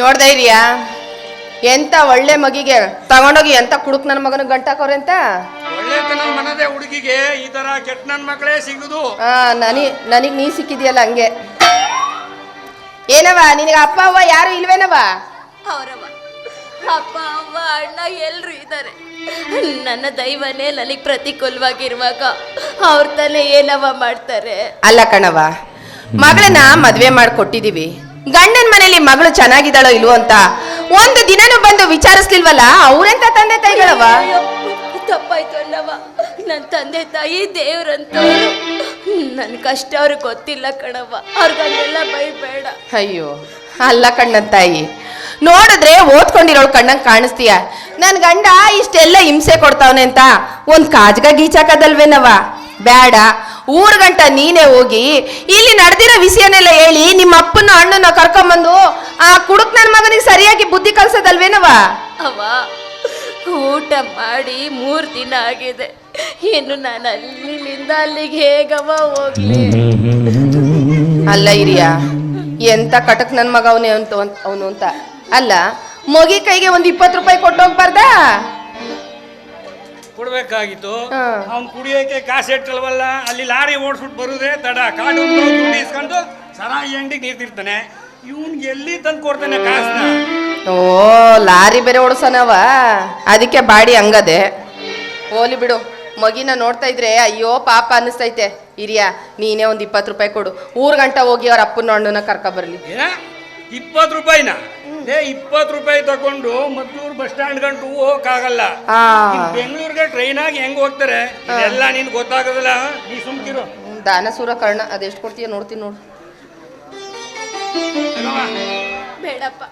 ನೋಡ್ದ ಇದೀಯಾ ಎಂತ ಒಳ್ಳೆ ಮಗಿಗೆ ತಗೊಂಡೋಗಿ ಎಂತ ಕುಡುಕ್ ನನ್ನ ಮಗನ ಗಂಟಾಕೋರೆ ಅಂತ? ಒಳ್ಳೆತನ ಮನದೇ ಹುಡುಗಿಗೆ ಈ ತರ ಕೆಟ್ಟ ನನ್ನ ಮಕ್ಕಳೇ ಸಿಗುದು. ಆ ನನಿ ನನಗ್ ನೀ ಸಿಕ್ಕಿದ್ಯಲ್ಲ ಹಂಗೆ. ಏನವ ನಿನಗೆ ಅಪ್ಪ ಅವ್ವ ಯಾರು ಇಲ್ವೇನವ ಅವರವ್ವ. ಅಪ್ಪ ಅಮ್ಮ ಅಣ್ಣ ಎಲ್ಲರೂ ಇದ್ದಾರೆ. ನನ್ನ ದೈವನೇ ನನಗೆ ಪ್ರತಿಕೂಲವಾಗಿರುವಾಗ ಅವ್ರ ತಾನೇ ಏನವ ಮಾಡ್ತಾರೆ? ಅಲ್ಲ ಕಣವ ಮಗಳನ್ನ ಮದ್ವೆ ಮಾಡ್ಕೊಟ್ಟಿದೀವಿ. ಗಂಡನ ಮನೇಲಿ ಮಗಳು ಚೆನ್ನಾಗಿದ್ದಾಳೋ ಇಲ್ವೋ ಅಂತ ಒಂದು ದಿನನೂ ಬಂದು ವಿಚಾರಿಸ್ಲಿಲ್ವಲ್ಲ? ಅವ್ರೆಂತ ತಂದೆ ತಾಯಿಗಳವ ಅಯ್ಯೋ, ತಪ್ಪಾಯ್ತು ಅಲ್ಲವ ನನ್ನ ತಂದೆ ತಾಯಿ ದೇವ್ರಂತ ನನ್ನ ಕಷ್ಟ ಅವ್ರಿಗೆ ಗೊತ್ತಿಲ್ಲ ಕಣವ್ವ. ಅವ್ರಿಗನ್ನೆಲ್ಲ ಬೈಬೇಡ ಅಯ್ಯೋ ಅಲ್ಲ ಕಣ್ಣ ತಾಯಿ. ನೋಡಿದ್ರೆ ಓದ್ಕೊಂಡಿರೋಳು ಕಣ್ಣಂಗೆ ಕಾಣಿಸ್ತೀಯ. ನನ್ನ ಗಂಡ ಇಷ್ಟೆಲ್ಲ ಹಿಂಸೆ ಕೊಡ್ತಾವನೆ ಅಂತ. ಒಂದು ಕಾಜ್ಗ ಗೀಚಾಕದಲ್ವೇನವ? ಬೇಡ ಊರ್ ಗಂಟ ನೀನೇ ಹೋಗಿ ಇಲ್ಲಿ ನಡೆದಿರೋ ವಿಷಯನೆಲ್ಲ ಹೇಳಿ ನಿಮ್ಮ ಅಪ್ಪನ ಅಣ್ಣನ ಕರ್ಕೊಂಬಂದು ಆ ಕುಡುಕ್ ನನ್ನ ಮಗನಿಗೆ ಸರಿಯಾಗಿ ಬುದ್ಧಿ ಕಲ್ಸೋದಲ್ವೇನವ? ಅವ ಊಟ ಮಾಡಿ ಮೂರು ದಿನ ಆಗಿದೆ. ಏನು ನಾನು ಅಲ್ಲಿಂದ ಅಲ್ಲಿಗೆ ಹೇಗವ ಹೋಗ್ಲಿ? ಅಲ್ಲ ಹಿರಿಯ ಎಂತ ಕಟಕ್ ನನ್ನ ಮಗ ಅವನೇ ಅಂತ ಅವನು ಅಂತ? ಅಲ್ಲ ಮೊಗಿ ಕೈಗೆ ಒಂದ್ ಇಪ್ಪತ್ತು ರೂಪಾಯಿ ಕೊಟ್ಟು ಹೋಗ್ಬಾರ್ದಾ? ಕೊಡ್ಬೇಕಾಗಿತ್ತು. ಅವ್ನ್ ಕುಡಿಯೋಕೆ ಕಾಸು ಇಟ್ಟಲ್ವಲ್ಲ ಅಲ್ಲಿ ಲಾರಿ ಓಡಿಸ್ಬಿಟ್ಟು ಬರುದೇ ತಡ. ಕಾಡು ದುಡ್ಡು ಇಸ್ಕೊಂಡು ಸರಾಯಿ ಅಂಗಡಿಗೆ ನೀರ್ತಿರ್ತಾನೆ ಇವ್ನ್ಗೆ ಎಲ್ಲಿ ತಂದು ಕೊಡ್ತಾನೆ ಕಾಸನ್ನ ಓ ಲಾರಿ ಬೇರೆ ಓಡಿಸನವ. ಅದಕ್ಕೆ ಬಾಡಿ ಹಂಗದೆ. ಹೋಲಿ ಬಿಡು. ಮಗಿನ ನೋಡ್ತಾ ಇದ್ರೆ ಅಯ್ಯೋ ಪಾಪ ಅನ್ನಿಸ್ತೈತೆ. ಹಿರಿಯ ನೀನೇ ಒಂದು ಇಪ್ಪತ್ತು ರೂಪಾಯಿ ಕೊಡು. ಊರ್ ಗಂಟ ಹೋಗಿ ಅವ್ರ ಅಪ್ಪನ ಅಣ್ಣನ ಕರ್ಕ ಬರ್ಲಿ. ಇಪ್ಪತ್ತು ರೂಪಾಯಿನ? ಏ ಇಪ್ಪತ್ತು ರೂಪಾಯಿ ತಗೊಂಡು ಮದ್ದೂರು ಬಸ್ ಸ್ಟ್ಯಾಂಡ್ ಗಂಟು ಹೋಗಕ್ಕಾಗಲ್ಲ. ಆ. ಬೆಂಗಳೂರಿಗೆ ಟ್ರೈನ್ ಆಗಿ ಹೆಂಗ್ ಹೋಗ್ತಾರೆ? ಎಲ್ಲ ನಿನ್ ಗೊತ್ತಾಗೋದಿಲ್ಲ? ನೀ ಸುಮ್ಕಿರು. ದಾನಸೂರ ಕರ್ಣ ಅದೆಷ್ಟು ಕೊಡ್ತೀಯ ನೋಡ್ತೀನಿ ನೋಡು. ತಗೊವ್ವ, ಬೇಡಪ್ಪ.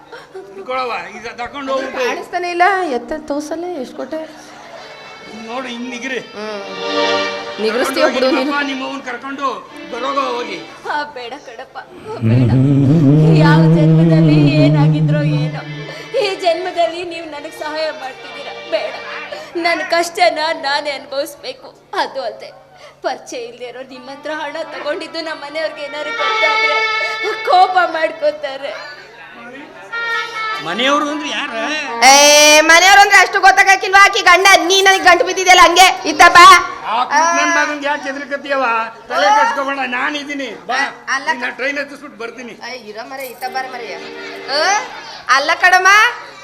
ಇಟ್ಕೊಳವ್ವ, ಈಗ ತಕೊಂಡು ಹೋಗ್ಬಿಟ್ಟು. ಕಾಣಿಸ್ತಾನೆ ಇಲ್ಲ ಎತ್ತ ತೋರ್ಸಲ್ಲ ಎಷ್ಟು ಕೊಟ್ಟೆ? ನೋಡು ಹಿಂಗ್ ನಿಗಿರಿ. ಹ್ಮ್. ನಿಗರಿಸ್ತೀಯ ಬಿಡು ನೀನು. ನಿಮ್ಮ ಅವ್ನ್ ಕರ್ಕೊಂಡು ಬರೋಗ ಹೋಗಿ. ಆ, ಬೇಡ ಕಡಪ್ಪ. ಬೇಡ. ಯಾವ ಜನ್ಮದಲ್ಲಿ ಏನಾಗಿದ್ರೋ ಏನೋ ಈ ಜನ್ಮದಲ್ಲಿ ನೀವು ನನಗೆ ಸಹಾಯ ಮಾಡ್ತಿದ್ದೀರಾ? ಬೇಡ. ನನ್ನ ಕಷ್ಟನ ನಾನೇ ಅನುಭವಿಸ್ಬೇಕು. ಅದು ಅಲ್ಲದೆ ಪರಿಚಯ ಇಲ್ಲದೆ ಇರೋ ನಿಮ್ಮ ಹತ್ರ ಹಣ ತಗೊಂಡಿದ್ದು ನಮ್ಮ ಮನೆಯವ್ರಿಗೆ ಏನಾದ್ರು ಗೊತ್ತಾದ್ರೆ ಕೋಪ ಮಾಡ್ಕೋತಾರೆ. ಮನೆಯವರು ಅಂದ್ರೆ ಯಾರ? ಏ ಮನೆಯವ್ರು ಅಂದ್ರೆ ಅಷ್ಟು ಗೊತ್ತಾಗಕ್ಕಿಲ್ವಾ? ಆಕಿ ಗಂಡ ನೀ ನನಗೆ ಗಂಟು ಬಿದ್ದಿದೆಯಲ್ಲ ಹಂಗೆ? ಇತ್ತಪ್ಪ. ಯಾಕೆ ಹೆದರ್ಕತ್ತೀಯವ ತಲೆ ನಾನು ಬಾ ಅಲ್ಲ ಕಡಮ ಟ್ರೈನ್ ಹತ್ತಿಸ್ಬಿಟ್ಟು ಬರ್ತೀನಿ. ಇರೋ ಮರ ಇತ್ತ ಬರ ಮರೆಯ ಅಲ್ಲ ಕಡಮ್ಮ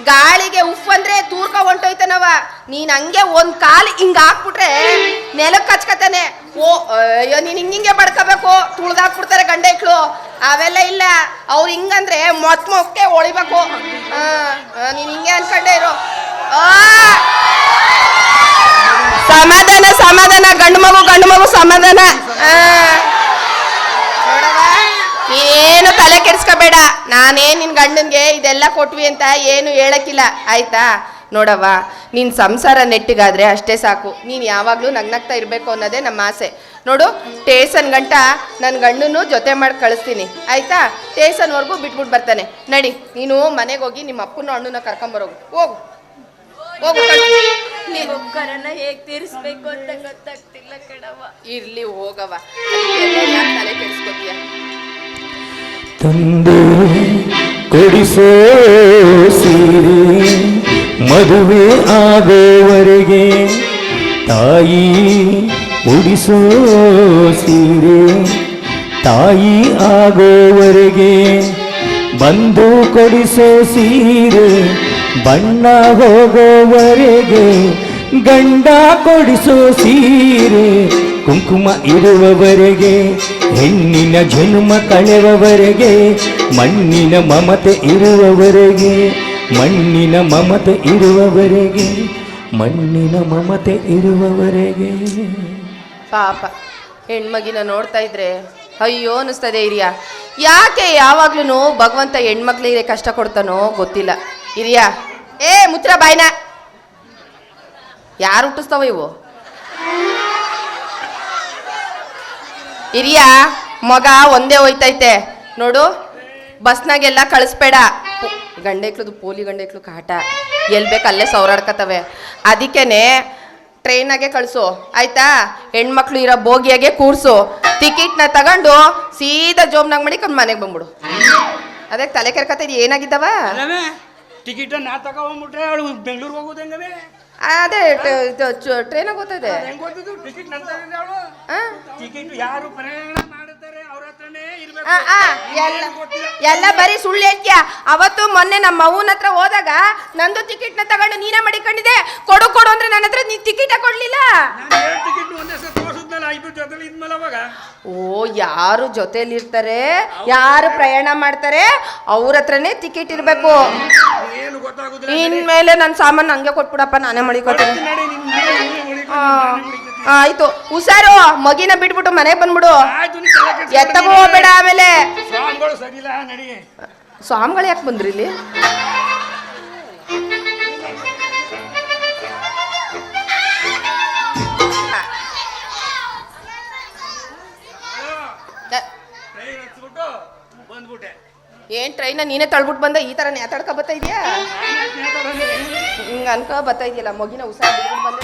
ಗಾಳಿಗೆ ಉಫ್ ಅಂದ್ರೆ ತೂರ್ಕ ಹೊಂಟೋಯ್ತಾನವ ನೀನ್ ಹಂಗೆ ಒಂದ್ ಕಾಲ್ ಹಿಂಗ ಹಾಕ್ಬಿಟ್ರೆ ನೆಲಕ್ ಕಚ್ಕತಾನೆ ಓ ಅಯ್ಯೋ ನೀನ್ ಹಿಂಗಿಂಗೆ ಬಡ್ಕೋಬೇಕು? ತುಳ್ದಾಕ್ಬಿಡ್ತಾರೆ ಗಂಡ ಇಕ್ಳು ಅವೆಲ್ಲ ಇಲ್ಲ. ಅವ್ರು ಹಿಂಗಂದ್ರೆ ಮೊತ್ತ ಮೊಕ್ಕೆ ಹೊಳಿಬೇಕು. ಹ ಆ, ನೀನ್ ಹಿಂಗೆ ಅನ್ಕೊಂಡೆ ಇರೋ. ಆ! ಸಮಾಧಾನ ಸಮಾಧಾನ, ಗಂಡು ಮಗು ಗಂಡು ಮಗು ಸಮಾಧಾನ. ಏನು ತಲೆ ಕೆಡ್ಸ್ಕೋಬೇಡ. ನಾನೇ ನಿನ್ ಗಂಡನ್ಗೆ ಇದೆಲ್ಲ ಕೊಟ್ವಿ ಅಂತ ಏನು ಹೇಳಕ್ಕಿಲ್ಲ. ಆಯ್ತಾ? ನೋಡವ್ವ, ನಿನ್ ಸಂಸಾರ ನೆಟ್ಟಿಗಾದ್ರೆ ಅಷ್ಟೇ ಸಾಕು. ನೀನ್ ಯಾವಾಗ್ಲೂ ನಗ್ನಗ್ತಾ ಇರ್ಬೇಕು ಅನ್ನೋದೇ ನಮ್ಮ ಆಸೆ. ನೋಡು, ಟೇಸನ್ ಗಂಟ ನನ್ನ ಗಂಡನ್ನು ಜೊತೆ ಮಾಡಿ ಕಳಿಸ್ತೀನಿ. ಆಯ್ತಾ? ಟೇಸನ್ವರೆಗೂ ಬಿಟ್ಬಿಟ್ಟು ಬರ್ತಾನೆ. ನಡಿ, ನೀನು ಮನೆಗೆ ಹೋಗಿ ನಿಮ್ಮ ಅಪ್ಪನ ಅಣ್ಣನ ಕರ್ಕೊಂಬರೋಗು. ಹೋಗು. ಹೋಗು ನೀವು ಉಪಕಾರನ ಹೇಗೆ ತೀರಿಸ್ಬೇಕು ಅಂತ ಗೊತ್ತಾಗ್ತಿಲ್ಲ ಕಣವ ಇರ್ಲಿ ಹೋಗವ ತಲೆ ಕೆಡಿಸ್ಕೊತೀಯ? ತಂದೆ ಕೊಡಿಸೋ ಸೀರೆ ಮದುವೆ ಆಗೋವರೆಗೆ ತಾಯಿ ಉಡಿಸೋ ಸೀರೆ ತಾಯಿ ಆಗೋವರೆಗೆ ಬಂದು ಕೊಡಿಸೋ ಸೀರೆ ಬಣ್ಣ ಹೋಗುವವರೆಗೆ ಗಂಡ ಕೊಡಿಸೋ ಸೀರೆ, ಕುಂಕುಮ ಇರುವವರೆಗೆ, ಹೆಣ್ಣಿನ ಜನ್ಮ ಕಳೆವವರೆಗೆ, ಮಣ್ಣಿನ ಮಮತೆ ಇರುವವರೆಗೆ, ಮಣ್ಣಿನ ಮಮತೆ ಇರುವವರೆಗೆ, ಮಣ್ಣಿನ ಮಮತೆ ಇರುವವರೆಗೆ. ಪಾಪ, ಹೆಣ್ಮಗಿನ ನೋಡ್ತಾ ಇದ್ರೆ ಅಯ್ಯೋ ಅನಿಸ್ತದೆ ಹಿರಿಯ. ಯಾಕೆ ಯಾವಾಗ್ಲೂ ಭಗವಂತ ಹೆಣ್ಮಕ್ಳಿಗೆ ಕಷ್ಟ ಕೊಡ್ತಾನೋ ಗೊತ್ತಿಲ್ಲ. ಹಿರಿಯ. ಏ ಮುತ್ರ ಬಾಯ್ನ. ಯಾರು ಹುಟ್ಟಿಸ್ತಾವ ಇವು? ಹಿರಿಯ, ಮಗ ಒಂದೇ ಹೋಯ್ತೈತೆ. ನೋಡು, ಬಸ್ನಾಗೆಲ್ಲ ಕಳಿಸ್ಬೇಡ. ಗಂಡೆಕ್ಳದು ಪೋಲಿ ಗಂಡೆಕ್ಳು ಕಾಟ. ಎಲ್ಲಿ ಬೇಕು ಅಲ್ಲೇ ಸೌರಾಡ್ಕತವೆ ಅದಕ್ಕೇನೆ ಟ್ರೈನಾಗೆ ಕಳಿಸು. ಆಯ್ತಾ? ಹೆಣ್ಮಕ್ಳು ಇರೋ ಬೋಗಿಯಾಗೆ ಕೂರ್ಸು. ಟಿಕೆಟ್ನ ತಗೊಂಡು ಸೀದಾ ಜೋಮ್ನಾಗ ಮಾಡಿ ಕಮ್ಮಿ ಮನೆಗೆ ಬಂದ್ಬಿಡು. ಅದಕ್ಕೆ ತಲೆ ಕೆರ್ಕತ್ತ ಏನಾಗಿದ್ದವ? ಟಿಕೆಟ್ ನಾ ತಗೊಂಡ್ಬಿಟ್ರೆ ಅವಳು ಬೆಂಗಳೂರಿಗೆ ಹೋಗೋದು ಹೆಂಗವೇ? ಅದೇ ಟ್ರೈನ್ ಗೊತ್ತದೆ ಹೆಂಗ್ ಗೊತ್ತಿದ್ದು? ಟಿಕೆಟ್ ಅವಳು. ಟಿಕೆಟ್ ಯಾರು ಪ್ರಯಾಣ ಮಾಡುತ್ತಾರೆ ಅವ್ರ ಹತ್ರನೇ ಇರ್ಬೇಕು. ಆ, ಆ, ಎಲ್ಲ ಬರೀ ಸುಳ್ಳು ಹೇಳ್ತೀಯ? ಅವತ್ತು ಮೊನ್ನೆ ನಮ್ಮ ಅವನ ಹತ್ರ ಹೋದಾಗ ನಂದು ಟಿಕೆಟ್ನ ತಗೊಂಡು ನೀನೇ ಮಡಿಕೊಂಡಿದ್ದೆ. ಕೊಡು ಕೊಡು ಅಂದ್ರೆ ನನ್ನ ಹತ್ರ ನೀ ಟಿಕೆಟ್ ಕೊಡ್ಲಿಲ್ಲ ನಾನು ಟಿಕೆಟ್ ಒಂದೇ ಸಲ ಐದು ಜೊತೆಲಿ ಅವಾಗ? ಓ ಯಾರು ಜೊತೆಲಿ ಇರ್ತಾರೆ ಯಾರು ಪ್ರಯಾಣ ಮಾಡ್ತಾರೆ ಅವ್ರ ಹತ್ರನೇ ಟಿಕೆಟ್ ಇರ್ಬೇಕು. ಏನು ಗೊತ್ತಾಗುದಿಲ್ಲ ಇನ್ಮೇಲೆ ನನ್ನ ಸಾಮಾನು ಹಂಗೆ ಕೊಟ್ಬಿಡಪ್ಪ ನಾನೇ ಮಳಿಕೋತೀನಿ ನಡಿ, ನಿನ್ ಮನೆ ನೀನೇ ಮಡಿಕೊಂಡು ಆ, ನಾನೇ ಮಡಿಕೊತೀನಿ. ಆಯ್ತು. ಹುಷಾರು ಮಗಿನ ಬಿಟ್ಬಿಟ್ಟು ಮನೆಗೆ ಬಂದ್ಬಿಡು. ಎತ್ತಗೋ ಬೇಡ ತಲೆ ಕೆಡ್ಸ್ಕೊಬೇಡ ಎತ್ತಗೂ ನೀನು. ಹೋಗ್ಬೇಡ ಆಮೇಲೆ. ಸ್ವಾಮಿಗಳು ನಡಿ. ಸ್ವಾಮಿಗಳು ಯಾಕೆ ಬಂದ್ರಿ ಇಲ್ಲಿ? ಬಂದ್ಬಿಟ್ಟೆ. ಏನ್ ಟ್ರೈನ ನೀನೇ ತಳ್ಬಿಟ್ಟು ಬಂದ? ಈ ತರ ನೇತಾಡ್ಕ ಬತ್ತಾ ಇದೆಯಾ? ಹಿಂಗ ಅನ್ಕೋ ಬತ್ತಾ ಇದೆಯಲ್ಲ ಮಗಿನ ಹುಷಾರ್ ಬಂದೆ?